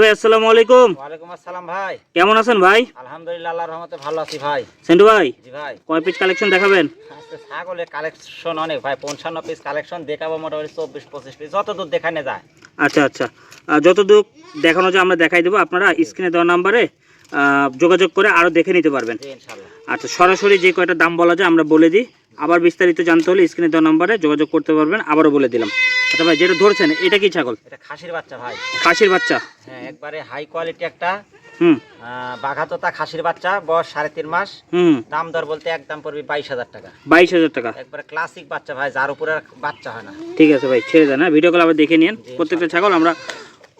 ভাই আসসালামু আলাইকুম। ওয়ালাইকুম আসসালাম ভাই। কেমন আছেন ভাই? আলহামদুলিল্লাহ আল্লাহর রহমতে ভালো আছি ভাই। সেন্টু ভাই জি ভাই। কয় পিস কালেকশন দেখাবেন? আজকে ছাগলের কালেকশন অনেক ভাই পঞ্চান্ন পিস কালেকশন দেখাবো মোটামুটি চব্বিশ পঁচিশ পিস যত দূর দেখানে যায়। আচ্ছা আচ্ছা। যতদূর দেখানো যায় আমরা দেখাই দেবো। আপনারা স্ক্রিনে দেওয়া নাম্বারে আহ, যোগাযোগ করে আরও দেখে নিতে পারবেন। জি ইনশাল্লাহ। আচ্ছা সরাসরি যে কয়টা দাম বলা যায় আমরা বলে দিই। আবার বিস্তারিত জানতে হলে স্ক্রিনে দেওয়া নাম্বারে যোগাযোগ করতে পারবেন আবারও বলে দিলাম। আচ্ছা ভাই যেটা ধরছেন এটা কি ছাগল? এটা খাসির বাচ্চা ভাই। খাসির বাচ্চা? হ্যাঁ একবারে হাই কোয়ালিটি একটা হুম। বাঘাতোতা খাসির বাচ্চা বয়স সাড়ে তিন মাস। হুম। দাম দর বলতে একদম পড়বে বাইশ হাজার টাকা। বাইশ হাজার টাকা। একবারে ক্লাসিক বাচ্চা ভাই যার উপরে বাচ্চা হয় না। ঠিক আছে ভাই ছেড়ে দেন হ্যাঁ ভিডিও কল আবার দেখে নিন প্রত্যেকটা ছাগল আমরা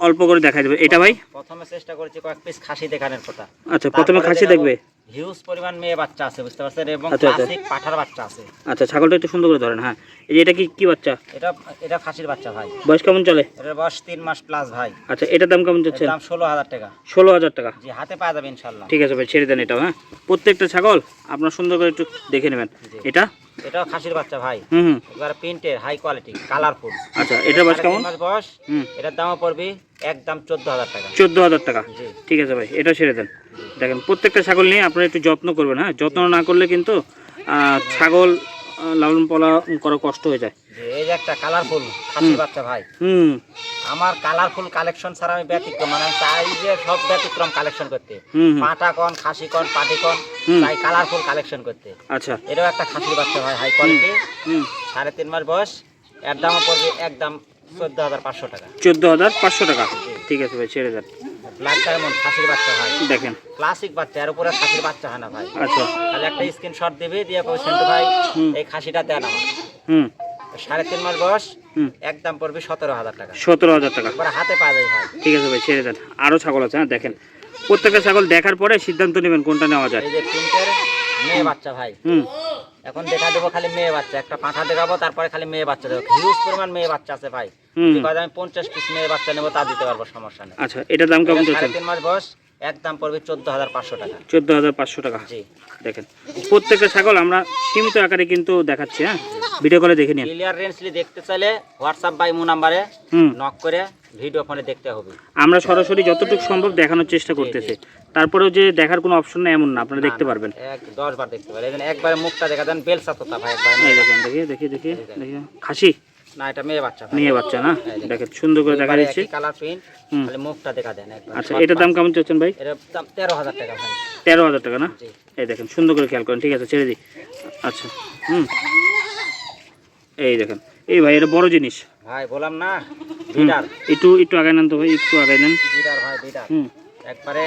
অল্প করে দেখাই দেবো। এটা ভাই? প্রথমে চেষ্টা করেছি কয়েক পিস খাসি দেখানোর কথা। আচ্ছা প্রথমে খাসি দেখবে? হিউজ পরিমাণ মেয়ে বাচ্চা আছে বুঝতে পারছেন? এবং আচ্ছা, আচ্ছা। ক্লাসিক পাঠার বাচ্চা আছে। আচ্ছা ছাগলটা একটু সুন্দর করে ধরেন হ্যাঁ। এই যে এটা কি কি বাচ্চা? এটা এটা খাসির বাচ্চা ভাই। বয়স কেমন চলে? এটার বয়স তিন মাস প্লাস ভাই। আচ্ছা এটার দাম কেমন যাচ্ছে? দাম ষোলো হাজার টাকা। ষোলো হাজার টাকা। জি হাতে পাওয়া যাবে ইনশাল্লাহ ঠিক আছে ভাই ছেড়ে দেন এটাও হ্যাঁ। প্রত্যেকটা ছাগল আপনার সুন্দর করে একটু দেখে নেবেন। এটা? এটাও খাসির বাচ্চা ভাই। হুম এবার প্রিন্টের হাই কোয়ালিটি কালারফুল আচ্ছা এটা বয়স কেমন? মাস বয়স। হুম। এটার দামও পড়বে একদম চোদ্দ হাজার টাকা। চোদ্দ হাজার টাকা। জি। ঠিক আছে ভাই এটাও ছেড়ে দেন। দেখেন প্রত্যেকটা ছাগল নিয়ে আপনারা একটু যত্ন করবেন হ্যাঁ? যত্ন না করলে কিন্তু ছাগল লালন পালা করা কষ্ট হয়ে যায়। এই যে একটা কালারফুল বাচ্চা ভাই হুম। আমার কালারফুল কালেকশন ছাড়া আমি ব্যতিক্রম মানে আমি চাই যে সব ব্যতিক্রম কালেকশন করতে। পাটা কন খাসি কন পাটি কন হুম। চাই কালারফুল কালেকশন করতে। আচ্ছা। এটাও একটা খাসির বাচ্চা ভাই হাই কোয়ালিটি হুম। সাড়ে তিন মাস বয়স এর দামও পড়বে একদম চোদ্দ হাজার পাঁচশো টাকা। চোদ্দ হাজার পাঁচশো টাকা। ঠিক আছে ভাই ছেড়ে দেন। ডায়মন্ড খাসির বাচ্চা ভাই দেখেন। ক্লাসিক বাচ্চা এর উপরে খাসির বাচ্চা হয় না ভাই। আচ্ছা। তাহলে একটা স্ক্রিনশট দিবে দিয়ে কবে সেন্টু ভাই। এই খাসিটা দেন আমার হুম। সাড়ে তিন মাস বয়স একদম পড়বে সতেরো হাজার টাকা। সতেরো হাজার টাকা। পরে হাতে পাওয়া যায় ভাই। ঠিক আছে ভাই ছেড়ে দেন। আরও ছাগল আছে হ্যাঁ দেখেন। প্রত্যেকটা ছাগল দেখার পরে সিদ্ধান্ত নেবেন কোনটা নেওয়া যায়। এই যে মেয়ে বাচ্চা ভাই। হুম। এখন দেখা দেবো খালি মেয়ে বাচ্চা একটা পাঠা দেখাবো তারপরে খালি মেয়ে বাচ্চা দেবো হিউজ পরিমাণ মেয়ে বাচ্চা আছে ভাই। আমি পঞ্চাশ পিস মেয়ে বাচ্চা নেব তা দিতে পারব সমস্যা নেই। আচ্ছা এটার দাম কেমন চলছে? সাড়ে তিন মাস বয়স এক দাম পড়বে চোদ্দ হাজার পাঁচশো টাকা। চোদ্দ হাজার পাঁচশো টাকা। জি। দেখেন প্রত্যেকটা ছাগল আমরা সীমিত আকারে কিন্তু দেখাচ্ছি হ্যাঁ? ভিডিও কলে দেখে নিন। ক্লিয়ার রেঞ্জলি দেখতে চাইলে হোয়াটসঅ্যাপ বাই মো নাম্বারে হুম। নক করে ভিডিও ফোনে দেখতে হবে। আমরা সরাসরি যতটুকু সম্ভব দেখানোর চেষ্টা করতেছি। তারপরেও যে দেখার কোনো অপশন নেই এমন না আপনারা দেখতে পারবেন। এক দশ বার দেখতে এই একবার মুখটা দেখা দেন বেল সাততা ভাই একবার। এই দেখেন দেখি দেখি দেখি দেখি। খাসি? না এটা মেয়ে বাচ্চা মেয়ে বাচ্চা না? দেখেন। সুন্দর করে দেখা যাচ্ছে কালার প্রিন্ট। খালি মুখটা দেখা দেন একবার। আচ্ছা এটার দাম কেমন চাচ্ছেন ভাই? এর দাম তেরো হাজার টাকা ভাই। তেরো হাজার টাকা না? এই দেখেন সুন্দর করে খেয়াল করেন ঠিক আছে ছেড়ে দিই। আচ্ছা হুম। এই দেখেন। এই ভাই এটা বড় জিনিস। ভাই বললাম না। বিডার একটু একটু আগায় নেন তো ভাই একটু আগায় নেন। বিডার ভাই বিডার হুম। একবারে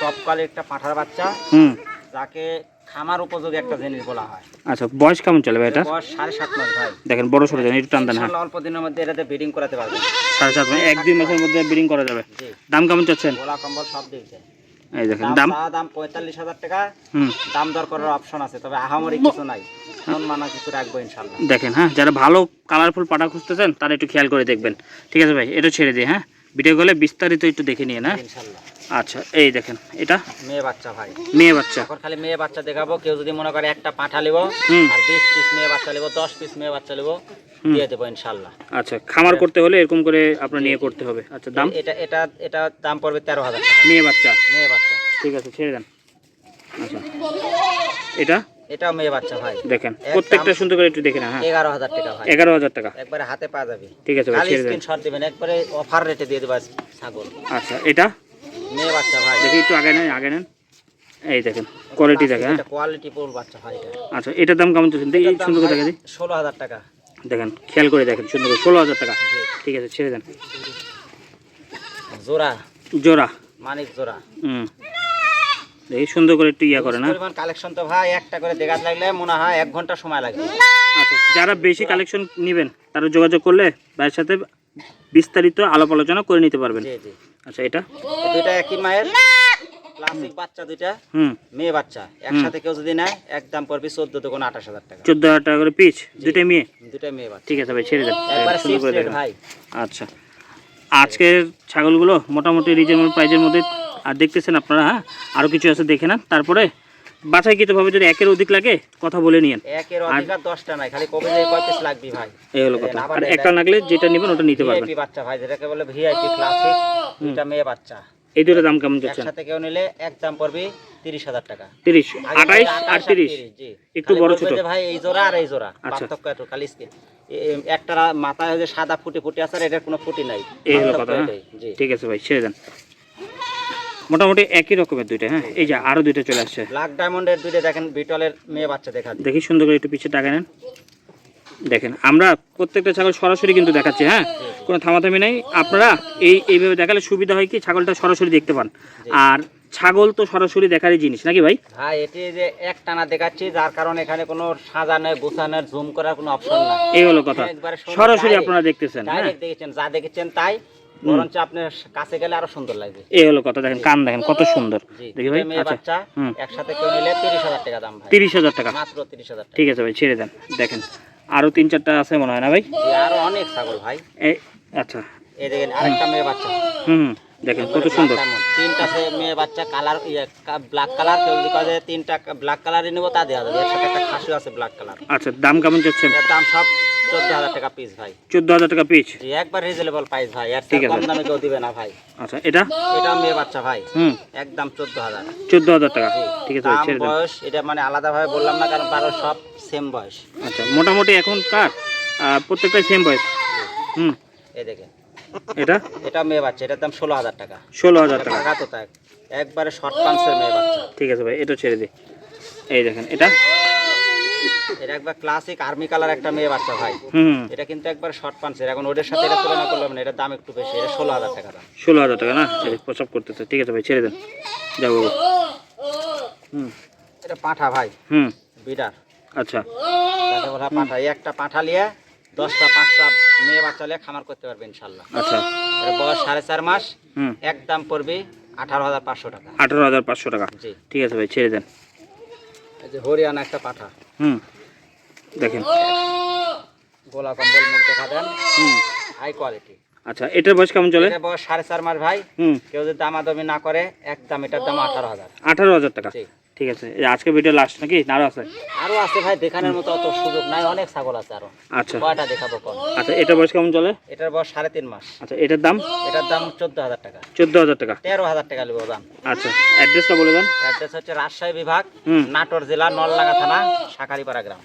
টপ একটা পাঠার বাচ্চা। হুম। যাকে খামার উপযোগী একটা জিনিস বলা হয়। আচ্ছা বয়স কেমন চলে ভাই এটা বয়স সাড়ে সাত মাস ভাই। দেখেন বড় সরো দেন একটু টান দেন হ্যাঁ। অল্প দিনের মধ্যে এটাতে ব্রিডিং করাতে পারবেন। সাড়ে সাত মানে এক দুই মাসের মধ্যে ব্রিডিং করা যাবে। দাম কেমন চাচ্ছেন? গোলা কম্বল সব দেয় এই দেখেন দাম? দাম পঁয়তাল্লিশ হাজার টাকা। হুম। দাম দর করার অপশন আছে তবে আহামরি কিছু নাই। মন কিছু রাখব ইনশাল্লাহ দেখেন হ্যাঁ যারা ভালো কালারফুল পাটা খুঁজতেছেন তারা একটু খেয়াল করে দেখবেন। ঠিক আছে ভাই এটা ছেড়ে দিই হ্যাঁ? ভিডিও কলে বিস্তারিত একটু দেখে নিয়ে না? ইনশাল্লাহ আচ্ছা এই দেখেন এটা? মেয়ে বাচ্চা ভাই। মেয়ে বাচ্চা। এখন খালি মেয়ে বাচ্চা দেখাবো কেউ যদি মনে করে একটা পাঠা নেব আর বিশ পিস মেয়ে বাচ্চা নেব দশ পিস মেয়ে বাচ্চা নেব দিয়ে দেবো ইনশাল্লাহ। আচ্ছা খামার করতে হলে এরকম করে আপনার নিয়ে করতে হবে। আচ্ছা দাম? এটা এটা এটা দাম পড়বে তেরো হাজার টাকা। মেয়ে বাচ্চা। মেয়ে বাচ্চা। ঠিক আছে ছেড়ে দেন। আচ্ছা। এটা? এটাও মেয়ে বাচ্চা ভাই। দেখেন প্রত্যেকটা সুন্দর করে একটু দেখে না হ্যাঁ। এগারো হাজার টাকা ভাই। এগারো হাজার টাকা। একবারে হাতে পাওয়া যাবে। ঠিক আছে ভাই স্ক্রিনশট দিবেন একবারে অফার রেটে দিয়ে দেবো ছাগল। আচ্ছা এটা? মেয়ে বাচ্চা ভাই। দেখি একটু আগে নেন আগে নেন। এই দেখেন কোয়ালিটি দেখে হ্যাঁ। কোয়ালিটি ফুল বাচ্চা ভাই আচ্ছা এটার দাম কেমন চলছে? দেখি সুন্দর করে দেখা দিই। ষোলো হাজার টাকা। দেখেন খেয়াল করে দেখেন সুন্দর করে ষোলো হাজার টাকা। ঠিক আছে ছেড়ে দেন। জোড়া। জোড়া। মানিক জোড়া। হুম। দেখি সুন্দর করে একটু ইয়া করে না? কালেকশন তো ভাই একটা করে দেখাত লাগলে মনে হয় এক ঘণ্টা সময় লাগবে। আচ্ছা যারা বেশি কালেকশন নেবেন তারা যোগাযোগ করলে ভাইয়ের সাথে বিস্তারিত আলাপ আলোচনা করে নিতে পারবেন। আচ্ছা এটা? দুইটা একই মায়ের? ক্লাসিক বাচ্চা দুইটা? হুম। মেয়ে বাচ্চা। একসাথে কেউ যদি নেয় একদম পড়বে চোদ্দ তো কোনো আঠাশ হাজার টাকা। চোদ্দ হাজার টাকা করে পিস দুইটা মেয়ে? দুইটা মেয়ে বাচ্চা। ঠিক আছে ভাই ছেড়ে দেন। সুন্দর করে দেখেন। ভাই। আচ্ছা। আজকের ছাগলগুলো মোটামুটি রিজনেবল প্রাইজের মধ্যে আর দেখতেছেন আপনারা হ্যাঁ? আরও কিছু আছে দেখে নেন। তারপরে বাছাইকৃতভাবে যদি একের অধিক লাগে কথা বলে নিয়েন। একের অধিকার দশটা নাই খালি কবে যে কয় পিস লাগবি ভাই। এই হলো কথা। আর একটা লাগলে যেটা নেবেন ওটা নিতে পারবেন। ভিআইপি বাচ্চা ভাই যেটাকে বলে ভিআইপি ক্লাসিক দুইটা মেয়ে বাচ্চা। এই দুটো দাম কেমন যাচ্ছেন একসাথে কেউ নিলে এক দাম পড়বে তিরিশ হাজার টাকা। তিরিশ আগে আঠাইশ বলছে আর 28 তিরিশ জি। একটু বড় ছোট। ভাই এই জোড়া আর এই জোড়া আচ্ছা। পার্থক্য একটু খালি স্কিন একটা মাথায় যে সাদা ফুটি ফুটে আছে আর এটার কোনো ফুটি নাই। এই হলো কথা হ্যাঁ? জি। ঠিক আছে ভাই ছেড়ে দেন। মোটামুটি একই রকমের দুইটা হ্যাঁ? এই যে আরও দুইটা চলে আসছে। ব্ল্যাক ডায়মন্ডের দুইটা দেখেন বিটলের মেয়ে বাচ্চা দেখা দেখি সুন্দর করে একটু পিছিয়ে টাকা নেন। দেখেন আমরা প্রত্যেকটা ছাগল সরাসরি কিন্তু দেখাচ্ছি হ্যাঁ? কোনো থামাথামি নাই। আপনারা এই এইভাবে দেখালে সুবিধা হয় কি ছাগলটা সরাসরি দেখতে পান। আর ছাগল তো সরাসরি দেখারই জিনিস নাকি ভাই? ভাই এটি যে এক টানা দেখাচ্ছি যার কারণে এখানে কোনো সাজা সাজানোর গোছানোর জুম করার কোনো অপশন নাই। এই হলো কথা। সরাসরি আপনারা দেখতেছেন হ্যাঁ? দেখেছেন যা দেখেছেন তাই বরঞ্চ আপনার কাছে গেলে আরও সুন্দর লাগবে। এই হলো কথা দেখেন কান দেখেন কত সুন্দর। দেখি ভাই মেয়ে আচ্ছা বাচ্চা একসাথে কেউ নিলে তিরিশ হাজার টাকা দাম ভাই। তিরিশ হাজার টাকা। মাত্র তিরিশ হাজার টাকা। ঠিক আছে ভাই ছেড়ে দেন। দেখেন আরও তিন চারটা আছে মনে হয় না ভাই? আরও অনেক ছাগল ভাই। এই আচ্ছা। এই দেখেন আরেকটা মেয়ে বাচ্চা। হুম দেখেন কত সুন্দর। তিনটা মেয়ে বাচ্চা কালার ব্ল্যাক কালার কেউ যদি তিনটা ব্ল্যাক কালারই নেব তা দেওয়া যাবে। এর সাথে একটা খাসি আছে ব্ল্যাক কালার। আচ্ছা দাম কেমন যাচ্ছেন এর দাম সব চোদ্দ হাজার টাকা পিস ভাই। চোদ্দ হাজার টাকা পিচ জি একবার রিজনেবল প্রাইস ভাই। এর ঠিক। কম দামে কেউ দিবে না ভাই। আচ্ছা এটা? এটা মেয়ে বাচ্চা ভাই। হুম। একদম চোদ্দ হাজার। চোদ্দ হাজার টাকা। ঠিক আছে ছেড়ে দেন। বয়স এটা মানে আলাদাভাবে বললাম না কারণ বারো সব সেম বয়স। আচ্ছা মোটামুটি এখন কার? প্রত্যেকটাই সেম বয়স। হুম। এই দেখেন। এটা? এটা মেয়ে বাচ্চা এটার দাম ষোলো হাজার টাকা। ষোলো হাজার টাকা। টাকা তো একবারে শর্ট পান্সের মেয়ে বাচ্চা। ঠিক আছে ভাই এটা ছেড়ে দিই এই দেখেন এটা? এটা একবার ক্লাসিক আর্মি কালার একটা মেয়ে বাচ্চা ভাই। হুম। এটা কিন্তু একবার শর্ট পান্সের এখন ওদের সাথে এটা তুলনা করলাম না এটার দাম একটু বেশি এটা ষোলো হাজার টাকা দাম। ষোলো হাজার টাকা না? প্রসব করতেছে ঠিক আছে ভাই ছেড়ে দেন। যাব হুম। এটা পাঁঠা ভাই হুম। বিডার আচ্ছা। তাকে বলা পাঁঠা। এই একটা পাঁঠা নিয়ে দশটা পাঁচটা মেয়ে বাচ্চা নিয়ে খামার করতে পারবে ইনশাল্লাহ। আচ্ছা। এটা বয়স সাড়ে চার মাস হুম। এক দাম পড়বে আঠারো হাজার পাঁচশো টাকা। আঠারো হাজার পাঁচশো টাকা। জি। ঠিক আছে ভাই ছেড়ে দেন। যে হরিয়ানা একটা পাঠা। হুম দেখেন। গোলা কম্বল মুখ দেখা দেন। হুম। হাই কোয়ালিটি আচ্ছা এটার বয়স কেমন চলে? এটা বয়স সাড়ে চার মাস ভাই। কেউ যদি দামাদামি না করে একদম এটার দাম আঠারো হাজার। আঠারো হাজার টাকা। ঠিক আছে। আজকে ভিডিও লাস্ট নাকি? আরও আছে? আরও আছে ভাই দেখানোর মতো অত সুযোগ নাই অনেক ছাগল আছে আরও। আচ্ছা। কয়টা দেখাবো কোন? আচ্ছা এটা বয়স কেমন চলে? এটার বয়স সাড়ে তিন মাস। আচ্ছা এটার দাম? এটার দাম চোদ্দ হাজার টাকা। চোদ্দ হাজার টাকা। তেরো হাজার টাকা নেব দাম। আচ্ছা অ্যাড্রেসটা বলে দেন। অ্যাড্রেস হচ্ছে রাজশাহী বিভাগ হুম। নাটোর জেলা নলডাঙ্গা থানা শাকারিপাড়া গ্রাম।